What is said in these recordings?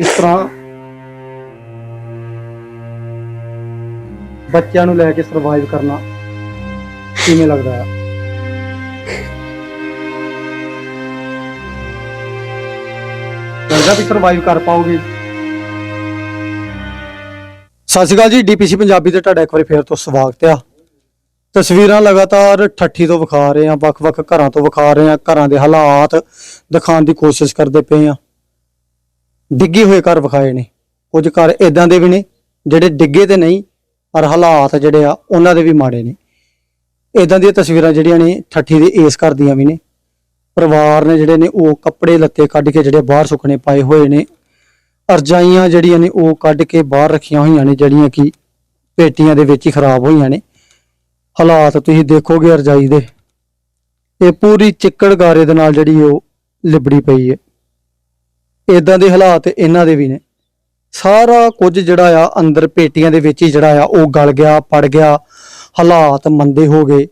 ਇਸ ਤਰ੍ਹਾਂ ਬੱਚਿਆਂ ਨੂੰ ਲੈ ਕੇ ਸਰਵਾਈਵ ਕਰਨਾ ਕਿਵੇਂ ਲੱਗਦਾ ਹੈ? ਲੱਗਦਾ ਵੀ ਸਰਵਾਈਵ ਕਰ ਪਾਓਗੇ? ਸਤਿ ਸ਼੍ਰੀ ਅਕਾਲ ਜੀ, ਡੀਪੀਸੀ ਪੰਜਾਬੀ ਤੇ ਤੁਹਾਡਾ ਇੱਕ ਵਾਰੀ ਫੇਰ ਤੋਂ ਸਵਾਗਤ ਆ। ਤਸਵੀਰਾਂ ਲਗਾਤਾਰ ਠੱਠੀ ਤੋਂ ਵਿਖਾ ਰਹੇ ਆ ਵੱਖ-ਵੱਖ ਘਰਾਂ ਤੋਂ ਵਿਖਾ ਰਹੇ ਆ ਘਰਾਂ ਦੇ ਹਾਲਾਤ ਦਿਖਾਉਣ ਦੀ ਕੋਸ਼ਿਸ਼ ਕਰਦੇ ਪਏ ਆ ਡਿੱਗੇ ਹੋਏ ਘਰ ਵਿਖਾਏ ਨੇ। ਕੁਝ ਘਰ ਇਦਾਂ ਦੇ ਵੀ ਨੇ ਜਿਹੜੇ ਡਿੱਗੇ ਤੇ ਨਹੀਂ, ਪਰ ਹਾਲਾਤ ਜਿਹੜੇ ਆ ਉਹਨਾਂ ਦੇ ਵੀ ਮਾੜੇ ਨੇ। ਇਦਾਂ ਦੀਆਂ ਤਸਵੀਰਾਂ ਜਿਹੜੀਆਂ ਨੇ ਠੱਠੀ ਦੇ ਇਸ ਘਰ ਦੀਆਂ ਵੀ ਨੇ। ਪਰਿਵਾਰ ਨੇ ਜਿਹੜੇ ਨੇ ਉਹ ਕੱਪੜੇ ਲੱਤੇ ਕੱਢ ਕੇ ਜਿਹੜੇ ਬਾਹਰ ਸੁੱਕਣੇ ਪਾਏ ਹੋਏ ਨੇ। ਅਰਜਾਈਆਂ ਜਿਹੜੀਆਂ ਨੇ ਉਹ ਕੱਢ ਕੇ ਬਾਹਰ ਰੱਖੀਆਂ ਹੋਈਆਂ ਨੇ, ਜਿਹੜੀਆਂ ਕਿ ਪੇਟੀਆਂ ਦੇ ਵਿੱਚ ਹੀ ਖਰਾਬ ਹੋਈਆਂ ਨੇ। ਹਾਲਾਤ ਤੁਸੀਂ ਦੇਖੋਗੇ ਅਰਜਾਈ ਦੇ। ਇਹ ਪੂਰੀ ਚਿੱਕੜ ਗਾਰੇ ਦੇ ਨਾਲ ਜਿਹੜੀ ਉਹ ਲਿਬੜੀ ਪਈ ਹੈ। ਇਦਾਂ ਦੇ ਹਾਲਾਤ ਇਹਨਾਂ ਦੇ ਵੀ ਨੇ। ਸਾਰਾ ਕੁਝ ਜਿਹੜਾ ਆ ਅੰਦਰ ਪੇਟੀਆਂ ਦੇ ਵਿੱਚ ਹੀ ਜਿਹੜਾ ਆ ਉਹ ਗਲ ਗਿਆ, ਪੜ ਗਿਆ, ਹਾਲਾਤ ਮੰਦੇ ਹੋ ਗਏ।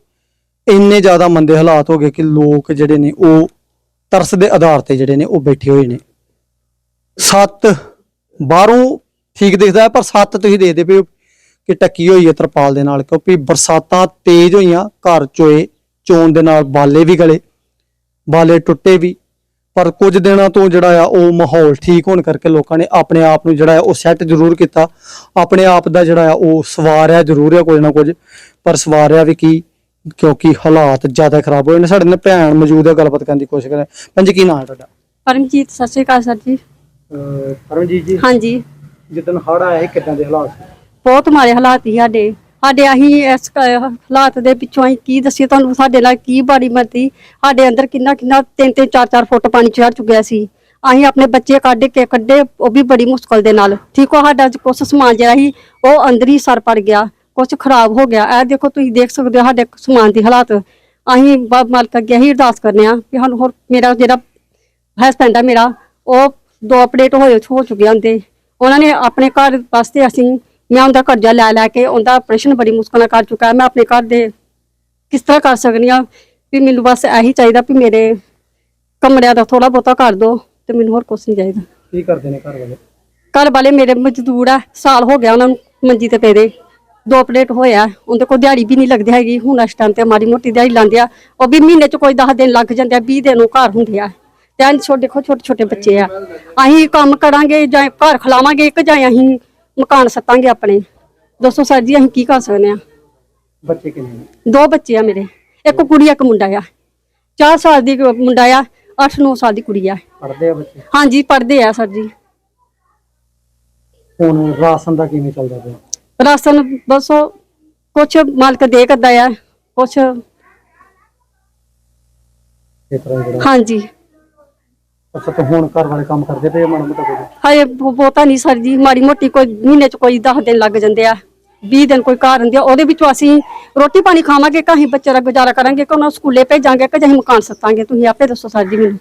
ਇੰਨੇ ਜ਼ਿਆਦਾ ਮੰਦੇ ਹਾਲਾਤ ਹੋ ਗਏ ਕਿ ਲੋਕ ਜਿਹੜੇ ਨੇ ਉਹ ਤਰਸ ਦੇ ਆਧਾਰ ਤੇ ਜਿਹੜੇ ਨੇ ਉਹ ਬੈਠੇ ਹੋਏ ਨੇ। ਸੱਤ ਬਾਹਰੋਂ ਠੀਕ ਦਿਖਦਾ ਪਰ ਸੱਤ ਤੁਸੀਂ ਦੇਖਦੇ ਪਏ ਕਿ ਟੱਕੀ ਹੋਈ ਹੈ ਤਰਪਾਲ ਦੇ ਨਾਲ, ਕਿਉਂਕਿ ਬਰਸਾਤਾਂ ਤੇਜ਼ ਹੋਈਆਂ, ਘਰ ਚੋਏ ਚੋਣ ਦੇ ਨਾਲ ਬਾਲੇ ਵੀ ਗਲੇ, ਬਾਲੇ ਟੁੱਟੇ ਵੀ। ਪਰ ਕੁਝ ਦਿਨਾਂ ਤੋਂ ਜਿਹੜਾ ਆ ਉਹ ਮਾਹੌਲ ਠੀਕ ਹੋਣ ਕਰਕੇ ਲੋਕਾਂ ਨੇ ਆਪਣੇ ਆਪ ਨੂੰ ਜਿਹੜਾ ਆ ਉਹ ਸੈੱਟ ਜ਼ਰੂਰ ਕੀਤਾ। ਆਪਣੇ ਆਪ ਦਾ ਜਿਹੜਾ ਆ ਉਹ ਸਵਾਰਿਆ ਜ਼ਰੂਰ ਆ ਕੁਝ ਨਾ ਕੁਝ। ਪਰ ਸਵਾਰਿਆ ਵੀ ਕੀ? ਕਿਉਂਕਿ ਹਾਲਾਤ ਜ਼ਿਆਦਾ ਖਰਾਬ ਹੋਏ ਨੇ। ਸਾਡੇ ਨਾਲ ਭੈਣ ਮੌਜੂਦ ਹੈ ਗੱਲਬਾਤ ਕਰਨ ਦੀ ਕੋਸ਼ਿਸ਼ ਕਰਾਂ ਪੰਜ ਕੀ ਨਾਮ ਹੈ ਤੁਹਾਡਾ? ਪਰਮਜੀਤ ਸਤਿ ਸ਼੍ਰੀ ਅਕਾਲ ਸਰ ਜੀ। ਪਰਮਜੀਤ ਜੀ ਹਾਂਜੀ। ਜਿੱਦਨ ਹੜ ਆਇਆ ਕਿੱਦਾਂ ਦੇ ਹਾਲਾਤ ਬਹੁਤ ਮਾੜੇ ਹਾਲਾਤ ਸੀ ਸਾਡੇ। ਸਾਡੇ ਅਸੀਂ ਇਸ ਕ- ਹਾਲਾਤ ਦੇ ਪਿੱਛੋਂ ਅਸੀਂ ਕੀ ਦੱਸੀਏ? ਤੁਹਾਨੂੰ ਸਾਡੇ ਨਾਲ ਕੀ ਬਾੜੀ ਮਰਦੀ ਸਾਡੇ ਅੰਦਰ ਕਿੰਨਾ ਕਿੰਨਾ ਤਿੰਨ ਤਿੰਨ ਚਾਰ ਚਾਰ ਫੁੱਟ ਪਾਣੀ ਚੜ ਚੁੱਕਿਆ ਸੀ। ਅਸੀਂ ਆਪਣੇ ਬੱਚੇ ਕੱਢ ਕੇ ਕੱਢੇ, ਉਹ ਵੀ ਬੜੀ ਮੁਸ਼ਕਲ ਦੇ ਨਾਲ। ਠੀਕ ਹੋ, ਸਾਡਾ ਕੁਛ ਸਮਾਨ ਜਿਹੜਾ ਸੀ, ਉਹ ਅੰਦਰ ਹੀ ਸਰ ਪੜ ਗਿਆ। ਕੁਛ ਖਰਾਬ ਹੋ ਗਿਆ। ਇਹ ਦੇਖੋ, ਤੁਸੀਂ ਦੇਖ ਸਕਦੇ ਹੋ ਸਾਡੇ ਸਮਾਨ ਦੀ ਹਾਲਾਤ। ਅਸੀਂ ਬ- ਮਾਲਕ ਅੱਗੇ ਹੀ ਅਰਦਾਸ ਕਰਨੇ ਆ ਕਿ ਸਾਨੂੰ ਹੋਰ ਮੇਰਾ ਜਿਹੜਾ ਹਸਬੈਂਡ ਆ ਮੇਰਾ, ਉਹ ਦੋ ਅਪਡੇਟ ਹੋਏ, ਹੋ ਚੁੱਕੇ ਹੁੰਦੇ ਉਹਨਾਂ ਨੇ ਆਪਣੇ ਘਰ ਵਾਸਤੇ ਅਸੀਂ ਮੈਂ ਉਹਦਾ ਕਰਜ਼ਾ ਲੈ ਲੈ ਕੇ ਉਹਦਾ ਆਪਰੇਸ਼ਨ ਬੜੀ ਮੁਸ਼ਕਲ ਨਾਲ ਕਰ ਚੁੱਕਾ ਮੈਂ ਆਪਣੇ ਘਰ ਦੇ ਕਿਸ ਤਰ੍ਹਾਂ ਕਰ ਸਕਦੀ ਆ ਵੀ ਮੈਨੂੰ ਬਸ ਇਹੀ ਚਾਹੀਦਾ ਵੀ ਮੇਰੇ ਕਮਰਿਆਂ ਦਾ ਥੋੜਾ ਬਹੁਤਾ ਕਰ ਦਿਓ ਤੇ ਮੈਨੂੰ ਹੋਰ ਕੁਝ ਨਹੀਂ ਚਾਹੀਦਾ। ਕੀ ਕਰਦੇ ਨੇ ਘਰ ਵਾਲੇ? ਘਰ ਵਾਲੇ ਮੇਰੇ ਮਜ਼ਦੂਰ ਆ ਸਾਲ ਹੋ ਗਿਆ ਉਹਨਾਂ ਨੂੰ ਮੰਜੀ ਤੇ ਪਏ ਦੇ। ਦੋ ਪਲੇਟ ਹੋਇਆ ਉਹਦੇ ਕੋਲ ਦਿਹਾੜੀ ਵੀ ਨਹੀਂ ਲੱਗਦੀ ਹੈਗੀ। ਹੁਣ ਇਸ ਟਾਈਮ ਤੇ ਮਾੜੀ ਮੋਟੀ ਦਿਹਾੜੀ ਲਾਉਂਦੇ ਆ। ਉਹ ਵੀ ਮਹੀਨੇ ਚ ਕੋਈ 10 ਦਿਨ ਲੱਗ ਜਾਂਦੇ ਆ 20 ਦਿਨ ਉਹ ਘਰ ਹੁੰਦੇ ਆ। ਤੇ ਐਨ ਛੋਟੇ ਦੇਖੋ ਛੋਟੇ ਛੋਟੇ ਬੱਚੇ ਆ। ਅਸੀਂ ਕੰਮ ਕਰਾਂਗੇ ਜਾਂ ਘਰ ਖਲਾਵਾਂਗੇ ਇੱਕ ਜਾਂ ਅਸੀਂ ਮਕਾਨ ਸੱਤਾਂਗੇ ਆਪਣੇ। ਦੋਸਤੋ ਸਰ ਜੀ ਅਸੀਂ ਕੀ ਕਰ ਸਕਦੇ ਆ ਬੱਚੇ ਕਿੰਨੇ ਨੇ? ਦੋ ਬੱਚੇ ਆ ਮੇਰੇ। ਇੱਕ ਕੁੜੀ ਇੱਕ ਮੁੰਡਾ ਆ। 4 ਸਾਲ ਦੀ ਇੱਕ ਮੁੰਡਾ ਆ 8-9 ਸਾਲ ਦੀ ਕੁੜੀ ਆ। ਪੜਦੇ ਆ ਬੱਚੇ? ਹਾਂਜੀ ਪੜ੍ਹਦੇ ਆ ਸਰ ਜੀ। ਹੁਣ ਰਾਸ਼ਨ ਦਾ ਕਿਵੇਂ ਚੱਲਦਾ ਪਿਆ? ਰਾਸ਼ਨ ਬਸ ਉਹ ਕੁਛ ਮਾਲਕ ਦੇ ਕਰਦਾ ਆ ਕੁਛ ਇਸ ਤਰ੍ਹਾਂ ਹੀ ਜਿਹੜਾ ਹਾਂਜੀ। ਅੱਛਾ ਤਾਂ ਹੁਣ ਘਰ ਵਾਲੇ ਕੰਮ ਕਰਦੇ ਪਏ ਆ ਮਾੜਾ ਮੋਟਾ ਕੁਝ ਹਾਏ ਬਹੁਤਾ ਨਹੀਂ ਸਰ ਜੀ ਮਾੜੀ ਮੋਟੀ ਕੋਈ ਮਹੀਨੇ ਚ ਕੋਈ 10 ਦਿਨ ਲੱਗ ਜਾਂਦੇ ਆ 20 ਦਿਨ ਕੋਈ ਘਰ ਹੁੰਦੇ ਆ ਉਹਦੇ ਵਿੱਚੋਂ ਅਸੀਂ ਰੋਟੀ ਪਾਣੀ ਖਾਵਾਂਗੇ ਕਿ ਅਸੀਂ ਬੱਚੇ ਦਾ ਗੁਜ਼ਾਰਾ ਕਰਾਂਗੇ ਕਿ ਉਹਨਾਂ ਨੂੰ ਸਕੂਲੇ ਭੇਜਾਂਗੇ ਕਿ ਅਸੀਂ ਮਕਾਨ ਸੱਤਾਂਗੇ ਤੁਸੀਂ ਆਪੇ ਦੱਸੋ ਸਰ ਜੀ ਮੈਨੂੰ।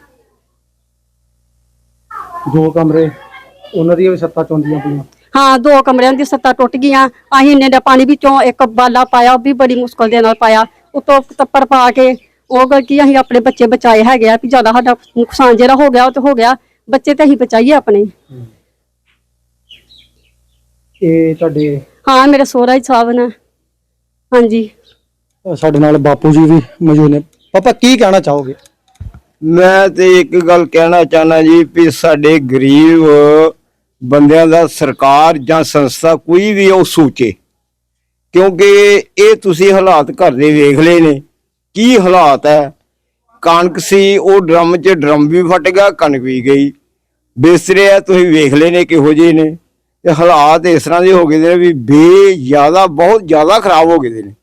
ਦੋ ਕਮਰੇ ਉਹਨਾਂ ਦੀਆਂ ਵੀ ਛੱਤਾਂ ਚੋਂਦੀਆਂ ਪਈਆਂ। ਹਾਂ ਦੋ ਕਮਰਿਆਂ ਦੀ ਸੱਤਾਂ ਟੁੱਟ ਗਈਆਂ ਅਸੀਂ ਇੰਨੇ ਦਾ ਪਾਣੀ ਵਿੱਚੋਂ ਇੱਕ ਬਾਲਾ ਪਾਇਆ ਉਹ ਵੀ ਬੜੀ ਮੁਸ਼ਕਲ ਦੇ ਨਾਲ ਪਾਇਆ ਉਤੋਂ ਤੱਪਰ ਪਾ ਕੇ ਉਹ ਗੱਲ ਕੀ ਅਸੀਂ ਆਪਣੇ ਬੱਚੇ ਬਚਾਏ ਹੈਗੇ ਆ ਵੀ ਜ਼ਿਆਦਾ ਸਾਡਾ ਨੁਕਸਾਨ ਜਿਹੜਾ ਹੋ ਗਿਆ ਉਹ ਤੇ ਹੋ ਗਿਆ ਬੱਚੇ ਤੇ ਅਸੀਂ ਬਚਾਈਏ ਆਪਣੇ। ਇਹ ਤੁਹਾਡੇ ਹਾਂ ਮੇਰੇ ਸੋਹਰਾ ਹੀ ਸਾਹਿਬ ਨੇ ਹਾਂਜੀ। ਅ, ਸਾਡੇ ਨਾਲ ਬਾਪੂ ਜੀ ਵੀ ਮੌਜੂਦ ਨੇ। ਪਾਪਾ ਕੀ ਕਹਿਣਾ ਚਾਹੋਗੇ? ਮੈਂ ਤੇ ਇੱਕ ਗੱਲ ਕਹਿਣਾ ਚਾਹਨਾ ਜੀ ਵੀ ਸਾਡੇ ਗਰੀਬ ਬੰਦਿਆਂ ਦਾ ਸਰਕਾਰ ਜਾਂ ਸੰਸਥਾ ਕੋਈ ਵੀ ਉਹ ਸੋਚੇ। ਕਿਉਂਕਿ ਇਹ ਤੁਸੀਂ ਹਾਲਾਤ ਘਰ ਦੇ ਵੇਖ ਲਏ ਨੇ। ਕੀ ਹਾਲਾਤ ਹੈ? ਕਣਕ ਸੀ, ਉਹ ਡਰਮ 'ਚ ਡਰਮ ਵੀ ਫਟ ਗਿਆ, ਕਣਕ ਵੀ ਗਈ। ਬਿਸਤਰੇ ਆ, ਤੁਸੀਂ ਵੇਖ ਲਏ ਨੇ ਕਿਹੋ ਜਿਹੇ ਨੇ। ਤੇ ਹਾਲਾਤ ਇਸ ਤਰ੍ਹਾਂ ਦੇ ਹੋ ਗਏ ਨੇ ਵੀ ਬੇ ਜ਼ਿਆਦਾ ਬਹੁਤ ਜ਼ਿਆਦਾ ਖਰਾਬ ਹੋ ਗਏ ਨੇ।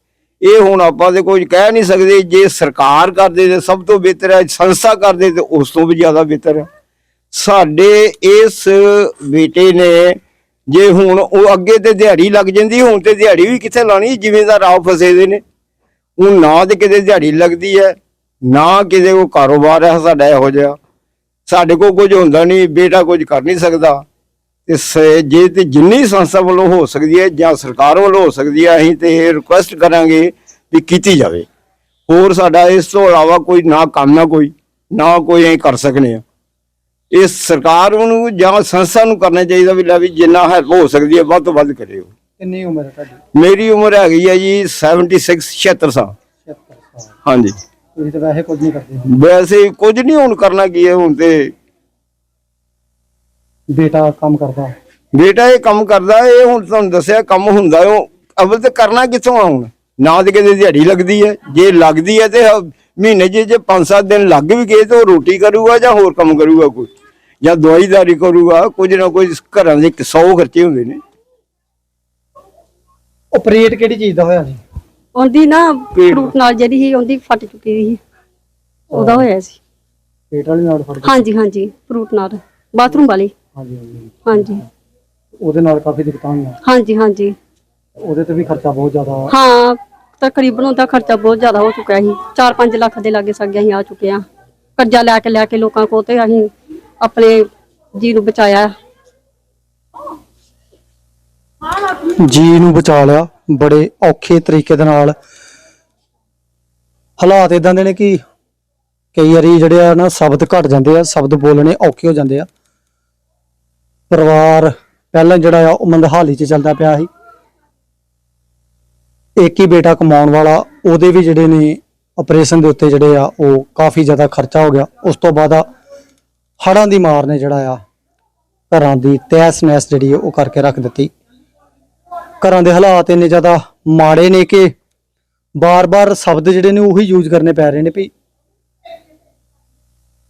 ਇਹ ਹੁਣ ਆਪਾਂ ਤੇ ਕੁਝ ਕਹਿ ਨਹੀਂ ਸਕਦੇ, ਜੇ ਸਰਕਾਰ ਕਰਦੇ ਤੇ ਸਭ ਤੋਂ ਬਿਹਤਰ ਹੈ, ਸੰਸਥਾ ਕਰਦੇ ਤੇ ਉਸ ਤੋਂ ਵੀ ਜ਼ਿਆਦਾ ਬਿਹਤਰ ਹੈ। ਸਾਡੇ ਇਸ ਬੇਟੇ ਨੇ, ਜੇ ਹੁਣ ਉਹ ਅੱਗੇ ਤੇ ਦਿਹਾੜੀ ਲੱਗ ਜਾਂਦੀ, ਹੁਣ ਤੇ ਦਿਹਾੜੀ ਵੀ ਕਿੱਥੇ ਲਾਣੀ ਜਿਵੇਂ ਦਾ ਰਾਹ ਫਸੇ ਦੇ ਨੇ। ਹੁਣ ਨਾ ਤੇ ਕਿਤੇ ਦਿਹਾੜੀ ਲੱਗਦੀ ਹੈ ਨਾ ਕਿਤੇ ਉਹ ਕਾਰੋਬਾਰ ਹੈ ਸਾਡਾ ਇਹੋ ਜਿਹਾ। ਸਾਡੇ ਕੋਲ ਕੁਝ ਹੁੰਦਾ ਨਹੀਂ, ਬੇਟਾ ਕੁਝ ਕਰ ਨਹੀਂ ਸਕਦਾ। ਤੇ ਜੇ ਤੇ ਜਿੰਨੀ ਸੰਸਥਾ ਵੱਲੋਂ ਹੋ ਸਕਦੀ ਹੈ ਜਾਂ ਸਰਕਾਰ ਵੱਲੋਂ ਹੋ ਸਕਦੀ ਹੈ ਅਸੀਂ ਤੇ ਇਹ ਰਿਕੁਐਸਟ ਕਰਾਂਗੇ ਵੀ ਕੀਤੀ ਜਾਵੇ। ਹੋਰ ਸਾਡਾ ਇਸ ਤੋਂ ਇਲਾਵਾ ਕੋਈ ਨਾ ਕੰਮ ਨਾ ਕੋਈ ਨਾ ਕੋਈ ਅਸੀਂ ਕਰ ਸਕਨੇ ਆ। ਇਹ ਸਰਕਾਰ ਨੂੰ ਜਾਂ ਸੰਸਥਾ ਨੂੰ ਕਰਨਾ ਚਾਹੀਦਾ ਵੀ ਲੈ ਵੀ ਜਿੰਨਾ ਹੈਲਪ ਹੋ ਸਕਦੀ ਹੈ ਵੱਧ ਤੋਂ ਵੱਧ ਕਰਿਓ। ਕਿੰਨੀ ਉਮਰ ਹੈ ਤੁਹਾਡੀ? ਮੇਰੀ ਉਮਰ ਹੈਗੀ ਹੈ ਜੀ 76 76 ਸਾਲ। 76 ਸਾਲ। ਹਾਂਜੀ। ਤੁਸੀਂ ਤਾਂ ਵੈਸੇ ਕੁਝ ਨਹੀਂ ਕਰਦੇ ਵੈਸੇ ਕੁਝ ਨਹੀਂ ਹੁਣ ਕਰਨਾ ਕੀ ਹੈ ਹੁਣ ਤੇ। ਬੇਟਾ ਕੰਮ ਕਰਦਾ? ਬੇਟਾ ਇਹ ਕੰਮ ਕਰਦਾ ਇਹ ਹੁਣ ਤੁਹਾਨੂੰ ਦੱਸਿਆ ਕੰਮ ਹੁੰਦਾ ਉਹ ਅਵਲ ਤੇ ਕਰਨਾ ਕਿੱਥੋਂ ਆ ਹੁਣ? ਨਾ ਤੇ ਕਿਤੇ ਦਿਹਾੜੀ ਲੱਗਦੀ ਹੈ ਜੇ ਲੱਗਦੀ ਹੈ ਤੇ ਮਹੀਨੇ 'ਚ ਜੇ 5-7 ਦਿਨ ਲੱਗ ਵੀ ਗਏ ਤੇ ਉਹ ਰੋਟੀ ਕਰੂਗਾ ਜਾਂ ਹੋਰ ਕੰਮ ਕਰੂਗਾ ਕੋਈ? ਜਾਂ ਦਵਾਈਦਾਰੀ ਕਰੂਗਾ ਕੁਝ ਨਾ ਕੁਝ ਘਰਾਂ ਦੇ 100 ਖਰਚੇ ਹੁੰਦੇ ਨੇ। ਆਪਰੇਟ ਕਿਹੜੀ ਚੀਜ਼ ਦਾ ਹੋਇਆ ਜੀ ਉਹਦੀ ਨਾ ਪੇਟ। ਫਰੂਟ ਨਾਲ ਜਿਹੜੀ ਸੀ ਉਹਦੀ ਫਟ ਚੁੱਕੀ ਸੀ। ਉਹਦਾ ਹੋਇਆ ਸੀ। ਪੇਟ ਵਾਲੀ ਨਾਲ ਫੜ ਹਾਂਜੀ ਹਾਂਜੀ ਫਰੂਟ ਨਾਲ। ਬਾਥਰੂਮ ਵਾਲੀ। ਹਾਂਜੀ ਹਾਂਜੀ। ਹਾਂਜੀ। ਉਹਦੇ ਨਾਲ ਕਾਫੀ ਦਿੱਕਤਾਂ ਹੋਈਆਂ। ਹਾਂਜੀ ਹਾਂਜੀ। ਉਹਦੇ ਤੇ ਵੀ ਖਰਚਾ ਬਹੁਤ ਜ਼ਿਆਦਾ ਹਾਂ ਤਕਰੀਬਨ ਉਹਦਾ ਖਰਚਾ ਬਹੁਤ ਜ਼ਿਆਦਾ ਹੋ ਚੁੱਕਿਆ ਸੀ। 4-5 ਲੱਖ ਦੇ ਲਾਗੇ ਸਾਗੇ ਅਸੀਂ ਆ ਚੁੱਕੇ ਆ ਕਰਜ਼ਾ ਲੈ ਕੇ ਲੈ ਕੇ ਲੋਕਾਂ ਕੋਲ ਤੇ ਅਸੀਂ ਆਪਣੇ ਜੀ ਨੂੰ ਬਚਾਇਆ। ਜੀ ਨੂੰ ਬਚਾ ਲਿਆ ਬੜੇ ਔਖੇ ਤਰੀਕੇ ਦੇ ਨਾਲ। ਹਾਲਾਤ ਇਦਾਂ ਦੇ ਨੇ ਕਿ ਕਈ ਵਾਰੀ ਜਿਹੜੇ ਆ ਨਾ ਸ਼ਬਦ ਘਟ ਜਾਂਦੇ ਆ, ਸ਼ਬਦ ਬੋਲਣੇ ਔਖੇ ਹੋ ਜਾਂਦੇ ਆ। ਪਰਿਵਾਰ ਪਹਿਲਾਂ ਜਿਹੜਾ ਆ ਉਹ ਮੰਦਹਾਲੀ 'ਚ ਚੱਲਦਾ ਪਿਆ ਸੀ। ਇੱਕ ਹੀ ਬੇਟਾ ਕਮਾਉਣ ਵਾਲਾ, ਉਹਦੇ ਵੀ ਜਿਹੜੇ ਨੇ ਆਪਰੇਸ਼ਨ ਦੇ ਉੱਤੇ ਜਿਹੜੇ ਆ ਉਹ ਕਾਫੀ ਜ਼ਿਆਦਾ ਖਰਚਾ ਹੋ ਗਿਆ। ਉਸ ਤੋਂ ਬਾਅਦ ਆ ਹੜਾਂ ਦੀ ਮਾਰ ਨੇ ਜਿਹੜਾ ਆ ਘਰਾਂ ਦੀ ਤਹਿਸ ਨਹਿਸ ਜਿਹੜੀ ਆ ਉਹ ਕਰਕੇ ਰੱਖ ਦਿੱਤੀ। ਘਰਾਂ ਦੇ ਹਾਲਾਤ ਇੰਨੇ ਜ਼ਿਆਦਾ ਮਾੜੇ ਨੇ ਕਿ ਬਾਰ-ਬਾਰ ਸ਼ਬਦ ਜਿਹੜੇ ਨੇ ਉਹੀ ਯੂਜ਼ ਕਰਨੇ ਪੈ ਰਹੇ ਨੇ ਵੀ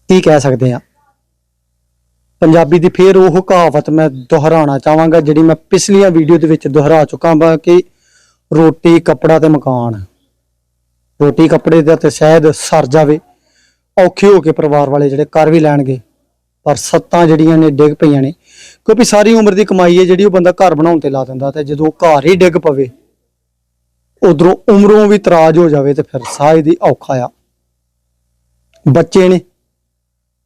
ਕੀ ਕਹਿ ਸਕਦੇ ਆ ਪੰਜਾਬੀ ਦੀ ਫੇਰ ਉਹ ਕਹਾਵਤ ਮੈਂ ਦੁਹਰਾਉਣਾ ਚਾਹਾਂਗਾ, ਜਿਹੜੀ ਮੈਂ ਪਿਛਲੀਆਂ ਵੀਡੀਓ ਦੇ ਵਿੱਚ ਦੁਹਰਾ ਚੁੱਕਾ ਹਾਂ ਕਿ ਰੋਟੀ, ਕੱਪੜਾ ਤੇ ਮਕਾਨ। ਰੋਟੀ, ਕੱਪੜੇ ਦਾ ਤੇ ਸ਼ਾਇਦ ਸਰ ਜਾਵੇ, ਔਖੇ ਹੋ ਕੇ ਪਰਿਵਾਰ ਵਾਲੇ ਜਿਹੜੇ ਕਰ ਵੀ ਲੈਣਗੇ। ਪਰ ਸੱਤਾਂ ਜਿਹੜੀਆਂ ਨੇ ਡਿੱਗ ਪਈਆਂ ਨੇ। ਕਿਉਂਕਿ ਸਾਰੀ ਉਮਰ ਦੀ ਕਮਾਈ ਹੈ, ਜਿਹੜੀ ਉਹ ਬੰਦਾ ਘਰ ਬਣਾਉਣ ਤੇ ਲਾ ਦਿੰਦਾ ਤੇ ਜਦੋਂ ਘਰ ਹੀ ਡਿੱਗ ਪਵੇ, ਉਧਰੋਂ ਉਮਰੋਂ ਵੀ ਤਰਾਜ ਹੋ ਜਾਵੇ ਤੇ ਫਿਰ ਸਾਹ ਦੀ ਔਖਾ ਆ। ਬੱਚੇ ਨੇ,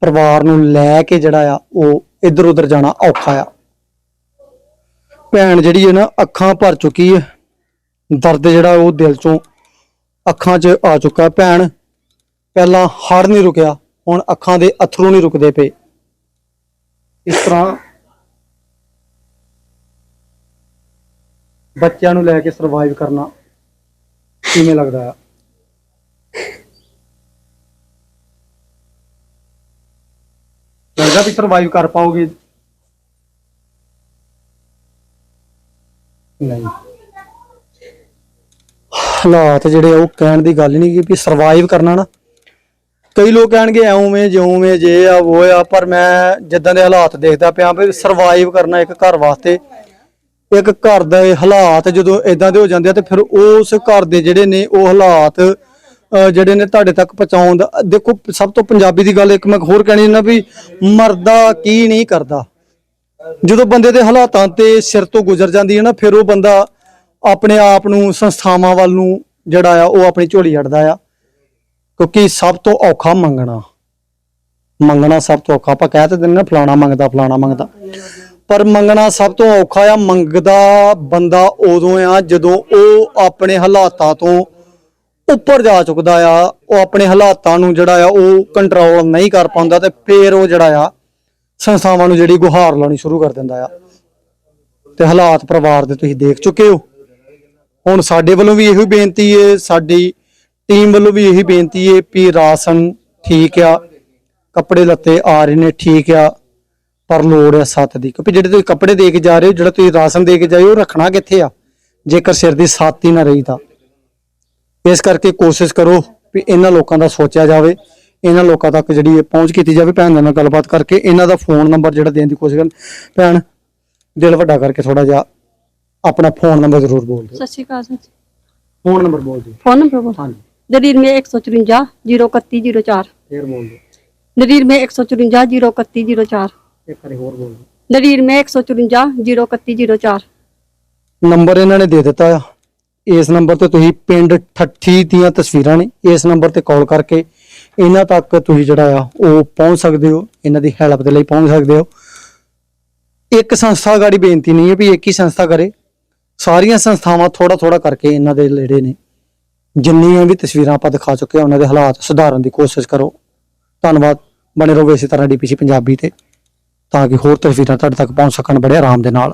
ਪਰਿਵਾਰ ਨੂੰ ਲੈ ਕੇ ਜਿਹੜਾ ਆ, ਉਹ ਇੱਧਰ ਉੱਧਰ ਜਾਣਾ ਔਖਾ ਆ। ਭੈਣ ਜਿਹੜੀ ਹੈ ਨਾ, ਅੱਖਾਂ ਭਰ ਚੁੱਕੀ ਹੈ। ਦਰਦ ਜਿਹੜਾ ਉਹ ਦਿਲ ਚੋਂ ਅੱਖਾਂ 'ਚ ਆ ਚੁੱਕਾ। ਭੈਣ, ਪਹਿਲਾਂ ਹੜ ਨਹੀਂ ਰੁਕਿਆ, ਹੁਣ ਅੱਖਾਂ ਦੇ ਅਥਰੂ ਨਹੀਂ ਰੁਕਦੇ ਪਏ। ਇਸ ਤਰ੍ਹਾਂ ਬੱਚਿਆਂ ਨੂੰ ਲੈ ਕੇ ਸਰਵਾਈਵ ਕਰਨਾ ਕਿਵੇਂ ਲੱਗਦਾ ਆ? ਲੱਗਦਾ ਵੀ ਸਰਵਾਈਵ ਕਰ ਪਾਓਗੇ? ਨਹੀਂ। ਹਾਲਾਤ ਜਿਹੜੇ ਆ, ਉਹ ਕਹਿਣ ਦੀ ਗੱਲ ਨਹੀਂ ਕਿ ਵੀ ਸਰਵਾਈਵ ਕਰਨਾ ਨਾ। ਕਈ ਲੋਕ ਕਹਿਣਗੇ ਐਵੇਂ ਜਿਵੇਂ ਜੇ ਆ ਉਹ ਆ, ਪਰ ਮੈਂ ਜਿੱਦਾਂ ਦੇ ਹਾਲਾਤ ਦੇਖਦਾ ਪਿਆ ਵੀ ਸਰਵਾਈਵ ਕਰਨਾ ਇੱਕ ਘਰ ਵਾਸਤੇ, ਇੱਕ ਘਰ ਦੇ ਹਾਲਾਤ ਜਦੋਂ ਇਦਾਂ ਦੇ ਹੋ ਜਾਂਦੇ ਆ ਤੇ ਫਿਰ ਉਸ ਘਰ ਦੇ ਜਿਹੜੇ ਨੇ ਉਹ ਹਾਲਾਤ ਜਿਹੜੇ ਨੇ ਤੁਹਾਡੇ ਤੱਕ ਪਹੁੰਚਾਉਣ ਦਾ, ਦੇਖੋ ਸਭ ਤੋਂ ਪੰਜਾਬੀ ਦੀ ਗੱਲ ਇੱਕ ਮੈਂ ਹੋਰ ਕਹਿਣੀ ਨਾ ਵੀ ਮਰਦਾ ਕੀ ਨਹੀਂ ਕਰਦਾ। ਜਦੋਂ ਬੰਦੇ ਦੇ ਹਾਲਾਤਾਂ ਤੇ ਸਿਰ ਤੋਂ ਗੁਜ਼ਰ ਜਾਂਦੀ ਹੈ ਨਾ, ਫਿਰ ਉਹ ਬੰਦਾ ਆਪਣੇ ਆਪ ਨੂੰ ਸੰਸਥਾਵਾਂ ਵੱਲ ਨੂੰ ਜਿਹੜਾ ਆ, ਉਹ ਆਪਣੀ ਝੋਲੀ ਅੜਦਾ ਆ। ਕਿਉਂਕਿ ਸਭ ਤੋਂ ਔਖਾ ਮੰਗਣਾ। ਮੰਗਣਾ ਸਭ ਤੋਂ ਔਖਾ। ਆਪਾਂ ਕਹਿ ਤਾਂ ਦਿੰਦੇ ਨਾ ਫਲਾਣਾ ਮੰਗਦਾ ਫਲਾਣਾ ਮੰਗਦਾ। ਪਰ ਮੰਗਣਾ ਸਭ ਤੋਂ ਔਖਾ ਆ, ਮੰਗਦਾ ਬੰਦਾ ਉਦੋਂ ਆ ਜਦੋਂ ਉਹ ਆਪਣੇ ਹਾਲਾਤਾਂ ਤੋਂ ਉੱਪਰ ਜਾ ਚੁੱਕਦਾ ਆ। ਉਹ ਆਪਣੇ ਹਾਲਾਤਾਂ ਨੂੰ ਜਿਹੜਾ ਆ, ਉਹ ਕੰਟਰੋਲ ਨਹੀਂ ਕਰ ਪਾਉਂਦਾ ਤੇ ਫੇਰ ਉਹ ਜਿਹੜਾ ਆ, ਸੰਸਥਾਵਾਂ ਨੂੰ ਜਿਹੜੀ ਗੁਹਾਰ ਲਾਉਣੀ ਸ਼ੁਰੂ ਕਰ ਦਿੰਦਾ ਆ। ਤੇ ਹਾਲਾਤ ਪਰਿਵਾਰ ਦੇ ਤੁਸੀਂ ਦੇਖ ਚੁੱਕੇ ਹੋ। ਹੁਣ ਸਾਡੇ ਵੱਲੋਂ ਵੀ ਇਹੋ ਬੇਨਤੀ ਹੈ, ਸਾਡੀ ਟੀਮ ਵੱਲੋਂ ਵੀ ਇਹੀ ਬੇਨਤੀ ਹੈ ਵੀ ਰਾਸ਼ਨ ਠੀਕ ਆ ਕੱਪੜੇ ਲੱਤੇ ਆ ਰਹੇ ਨੇ ਠੀਕ ਆ ਪਰ ਲੋੜ ਹੈ ਸੱਤ ਦੀ। ਕਿਉਂਕਿ ਜਿਹੜੇ ਤੁਸੀਂ ਕੱਪੜੇ ਦੇ ਕੇ ਜਾ ਰਹੇ ਹੋ ਜਿਹੜਾ ਤੁਸੀਂ ਰਾਸ਼ਨ ਦੇ ਕੇ ਜਾਏ ਉਹ ਰੱਖਣਾ ਕਿੱਥੇ ਆ? ਜੇਕਰ ਸਿਰ ਦੀ ਸੱਤ ਹੀ ਨਾ ਰਹੀ ਤਾਂ। ਇਸ ਕਰਕੇ ਕੋਸ਼ਿਸ਼ ਕਰੋ ਵੀ ਇਹਨਾਂ ਲੋਕਾਂ ਦਾ ਸੋਚਿਆ ਜਾਵੇ। ਇਹਨਾਂ ਲੋਕਾਂ ਤੱਕ ਜਿਹੜੀ ਇਹ ਪਹੁੰਚ ਕੀਤੀ ਜਾਵੇ। ਭੈਣ ਨਾਲ ਗੱਲਬਾਤ ਕਰਕੇ ਇਹਨਾਂ ਦਾ ਫੋਨ ਨੰਬਰ ਜਿਹੜਾ ਦੇਣ ਦੀ ਕੋਸ਼ਿਸ਼ ਕਰਨ। ਭੈਣ ਦਿਲ ਵੱਡਾ ਕਰਕੇ ਥੋੜਾ ਜਿਹਾ ਆਪਣਾ ਫੋਨ ਨੰਬਰ ਜ਼ਰੂਰ ਬੋਲ ਦਿਓ। Sat Sri Akal sir phone number ਬੋਲ ਦਿਓ। ਫੋਨ ਨੰਬਰ ਬੋਲ ਹਾਂਜੀ। ਨਰੀਰ ਮੇ 154 03104 ਫੇਰ ਬੋਲ ਦਿਓ। ਨਰੀਰ ਮੇ 154 03104 ਇੱਕ ਵਾਰੀ ਹੋਰ ਬੋਲ ਦਿਓ। ਨਰੀਰ ਮੇ 154 03104 ਨੰਬਰ ਇਹਨਾਂ ਨੇ ਦੇ ਦਿੱਤਾ ਆ। ਇਸ ਨੰਬਰ ਤੇ ਤੁਸੀਂ ਪਿੰਡ ਠੱਠੀ ਦੀਆਂ ਤਸਵੀਰਾਂ ਨੇ। ਇਸ ਨੰਬਰ ਤੇ ਕਾਲ ਕਰਕੇ ਇਹਨਾਂ ਤੱਕ ਤੁਸੀਂ ਜਿਹੜਾ ਆ ਉਹ ਪਹੁੰਚ ਸਕਦੇ ਹੋ। ਇਹਨਾਂ ਦੀ ਹੈਲਪ ਦੇ ਲਈ ਪਹੁੰਚ ਸਕਦੇ ਹੋ। ਇੱਕ ਸੰਸਥਾ ਗਾੜੀ ਬੇਨਤੀ ਨਹੀਂ ਹੈ ਵੀ ਇੱਕ ਹੀ ਸੰਸਥਾ ਕਰੇ। ਸਾਰੀਆਂ ਸੰਸਥਾਵਾਂ ਥੋੜਾ ਥੋੜਾ ਕਰਕੇ ਇਹਨਾਂ ਦੇ ਜਿਹੜੇ ਨੇ। ਜਿੰਨੀਆਂ ਵੀ ਤਸਵੀਰਾਂ ਆਪਾਂ ਦਿਖਾ ਚੁੱਕੇ ਹਾਂ, ਉਹਨਾਂ ਦੇ ਹਾਲਾਤ ਸੁਧਾਰਨ ਦੀ ਕੋਸ਼ਿਸ਼ ਕਰੋ। ਧੰਨਵਾਦ। ਬਣੇ ਰਹੋ ਇਸੇ ਤਰ੍ਹਾਂ ਡੀਪੀਸੀ ਪੰਜਾਬੀ ਤੇ, ਤਾਂ ਕਿ ਹੋਰ ਤਸਵੀਰਾਂ ਤੁਹਾਡੇ ਤੱਕ ਪਹੁੰਚ ਸਕਣ ਬੜੇ ਆਰਾਮ ਦੇ ਨਾਲ।